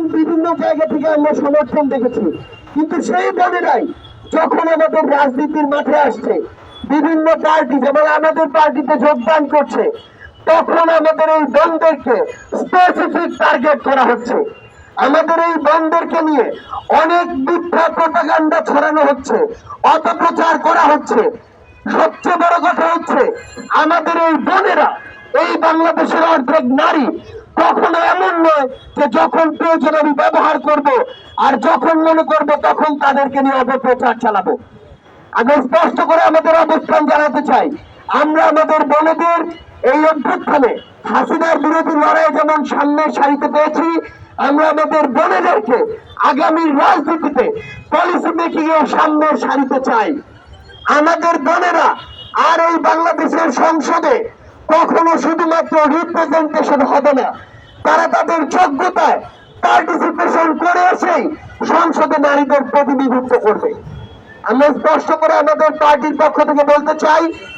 এবং বিভিন্ন জায়গা থেকে আমরা সমর্থন দেখেছি। কিন্তু সেই বোনেরাই যখন আমাদের রাজনীতির মাঠে আসছে, বিভিন্ন পার্টি, যেমন আমাদের পার্টিতে যোগদান করছে, তখন আমাদের এই বোনদেরকে স্পেসিফিক টার্গেট করা হচ্ছে। আমাদের এই বন্ধেরকে নিয়ে অনেক মিথ্যা প্রপাগান্ডা ছড়ানো হচ্ছে, অপপ্রচার করা হচ্ছে। সবচেয়ে বড় কথা হচ্ছে, আমাদের এই বোনেরা, এই বাংলাদেশের অর্ধেক নারী কখনো এমন নয় যে যখন প্রয়োজন আমি ব্যবহার করব আর যখন মনে করব তখন তাদেরকে নিয়ে অপপ্রচার চালাবো। আমি স্পষ্ট করে আমাদের অবস্থান জানাতে চাই। আমরা আমাদের বোনেদের এই অভ্যুত্থানে হাসিনার বিরোধী লড়াই যেমন সামনের সারিতে পেয়েছি, আমরা আমাদের বোনেদেরকে আগামী রাজনীতিতে পলিসি মেকিং এর সামনের সারিতে চাই। আমাদের বোনেরা আর এই বাংলাদেশের সংসদে কখনো শুধুমাত্র রিপ্রেজেন্টেশন হবে না। তারা তাদের যোগ্যতায় পার্টিসিপেশন করে এসেই সংসদে নারীদের প্রতিনিধিত্ব করবে। আমরা স্পষ্ট করে আমাদের পার্টির পক্ষ থেকে বলতে চাই